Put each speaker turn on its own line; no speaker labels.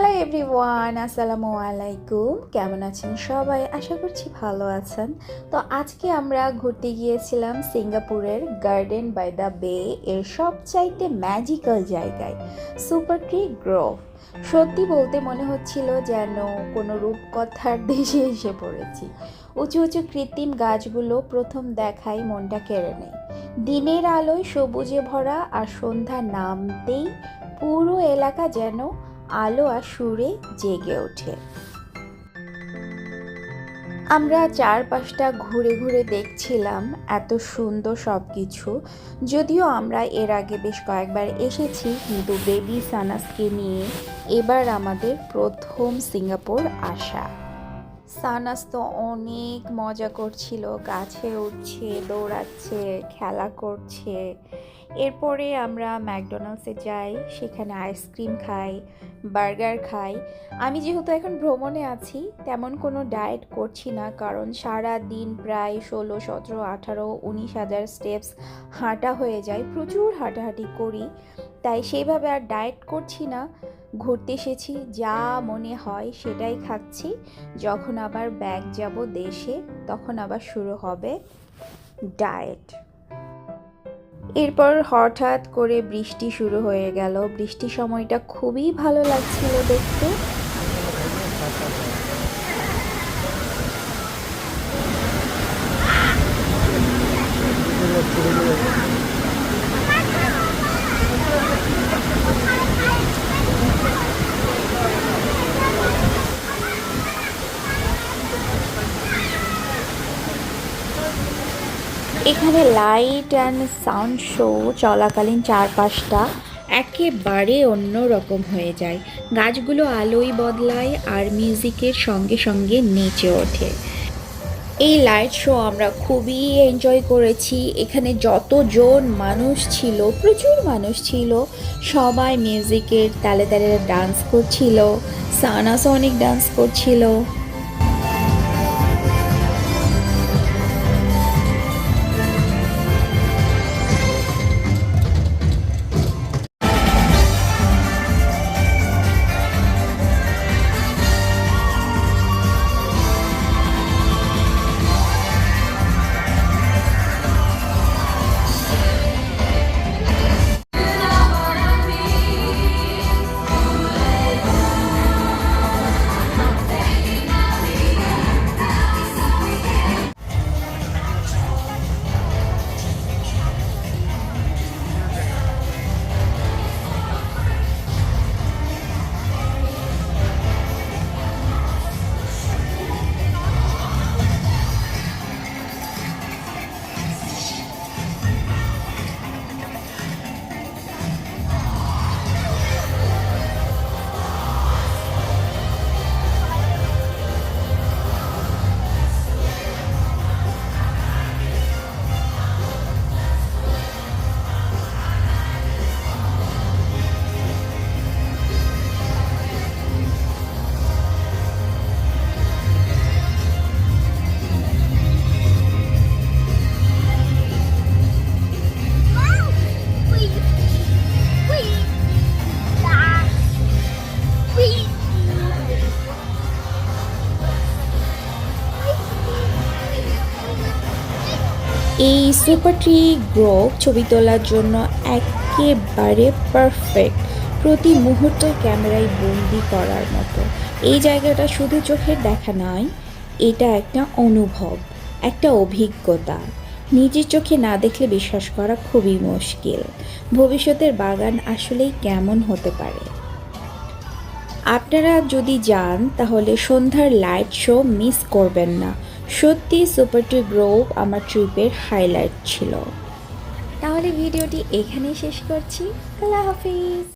Hello everyone আসসালামু আলাইকুম। কেমন আছেন সবাই? আশা করছি ভালো আছেন। তো আজকে আমরা ঘুরতে গিয়েছিলাম সিঙ্গাপুরের গার্ডেন বাই দ্য বে এর সবচাইতে ম্যাজিক্যাল জায়গায় সুপার ট্রি গ্রোভ সত্যি বলতে মনে হচ্ছিল যেন কোনো রূপকথার দেশে এসে পড়েছি। উঁচু উঁচু কৃত্রিম গাছগুলো প্রথম দেখাই মনটা কেড়ে নেয়। দিনের আলোয় সবুজে ভরা আর সন্ধ্যা নামতেই পুরো এলাকা যেন আলো আর সুরে জেগে ওঠে। আমরা চারপাশটা ঘুরে ঘুরে দেখছিলাম এত সুন্দর সব কিছু যদিও আমরা এর আগে বেশ কয়েকবার এসেছি কিন্তু বেবি সানাসকে নিয়ে এবার আমাদের প্রথম সিঙ্গাপুর আসা। সানাস তো অনেক মজা করছিল। গাছে উঠছে, দৌড়াচ্ছে, খেলা করছে। এরপরে আমরা ম্যাকডোনাল্ডসে যাই, সেখানে আইসক্রিম খাই, বার্গার খাই। আমি যেহেতু এখন ভ্রমণে আছি, তেমন কোনো ডায়েট করছি না, কারণ সারা দিন প্রায় ষোলো, সতেরো, আঠারো, উনিশ হাজার স্টেপস হাঁটা হয়ে যায়। প্রচুর হাঁটাহাঁটি করি, তাই সেইভাবে আর ডায়েট করছি না। ঘুরতে এসেছি, যা মনে হয় সেটাই খাচ্ছি। যখন আবার ব্যাগ যাব দেশে, তখন আবার শুরু হবে ডায়েট। এরপর হঠাৎ করে বৃষ্টি শুরু হয়ে গেল। বৃষ্টির সময়টা খুবই ভালো লাগছিল দেখতে। এখানে লাইট অ্যান্ড সাউন্ড শো চলাকালীন চারপাশটা একেবারে অন্য রকম হয়ে যায়। গাছগুলো আলোয় বদলায় আর মিউজিকের সঙ্গে সঙ্গে নেচে ওঠে। এই লাইট শো আমরা খুবই এনজয় করেছি। এখানে যতজন মানুষ ছিল, প্রচুর মানুষ ছিল, সবাই মিউজিকের তালে তালে ডান্স করছিল সানাসও অনেক ডান্স করছিল। এই সুপার ট্রি গ্রোভ ছবি তোলার জন্য একেবারে পারফেক্ট প্রতি মুহূর্ত ক্যামেরায় বন্দি করার মতো। এই জায়গাটা শুধু চোখের দেখা নয়, এটা একটা অনুভব, একটা অভিজ্ঞতা। নিজের চোখে না দেখলে বিশ্বাস করা খুবই মুশকিল। ভবিষ্যতের বাগান আসলেই কেমন হতে পারে? আপনারা যদি যান, তাহলে সন্ধ্যার লাইট শো মিস করবেন না। সত্যি সুপার টু গ্রোভ আমার ট্রিপের হাইলাইট ছিল। তাহলে ভিডিওটি এখানেই শেষ করছি। আল্লাহ হাফিজ।